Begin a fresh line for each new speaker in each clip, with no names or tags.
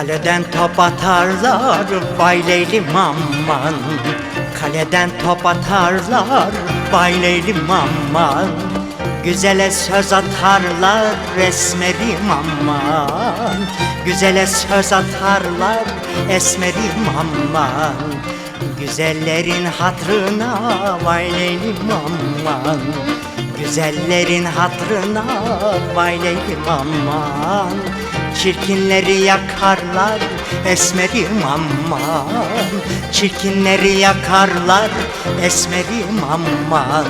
Kaleden top atarlar vay leylim aman Kaleden top atarlar vay leylim aman Güzele söz atarlar resmerim aman Güzele söz atarlar esmerim aman Güzellerin hatrına vay leylim aman Güzellerin hatrına vay leylim aman Çirkinleri yakarlar esmerim aman. Çirkinleri yakarlar esmerim aman.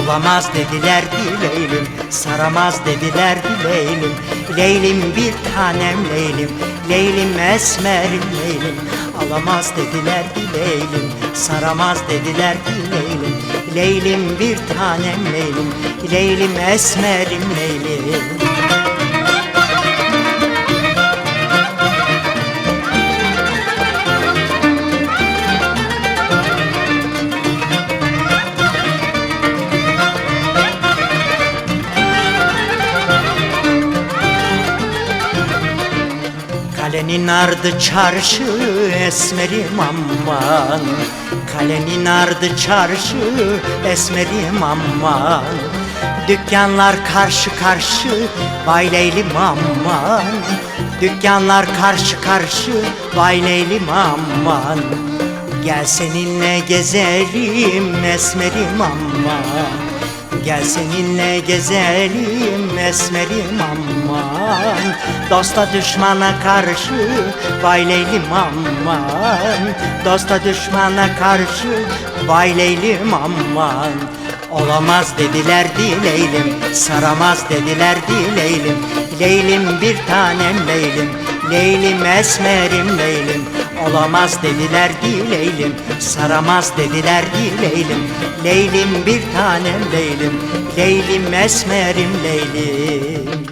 Olamaz dediler Leylim Saramaz dediler Leylim Leylim bir tanem Leylim Leylim esmerim Leylim. Alamaz dediler Leylim Saramaz dediler Leylim Leylim bir tanem Leylim Leylim esmerim Leylim Kalenin ardı çarşı esmerim aman. Kalenin ardı çarşı esmerim aman. Dükkanlar karşı karşı vay leylim aman. Dükkanlar karşı karşı vay leylim aman. Gel seninle gezelim esmerim aman Gel seninle gezelim esmerim aman. Dosta düşmana karşı vay leylim aman. Dosta düşmana karşı vay leylim aman. Olamaz dediler dileylim Saramaz dediler dileylim Leylim bir tanem leylim Leylim esmerim leylim Olamaz dediler dileylim Saramaz dediler dileylim Leylim bir tanem leylim Leylim esmerim leylim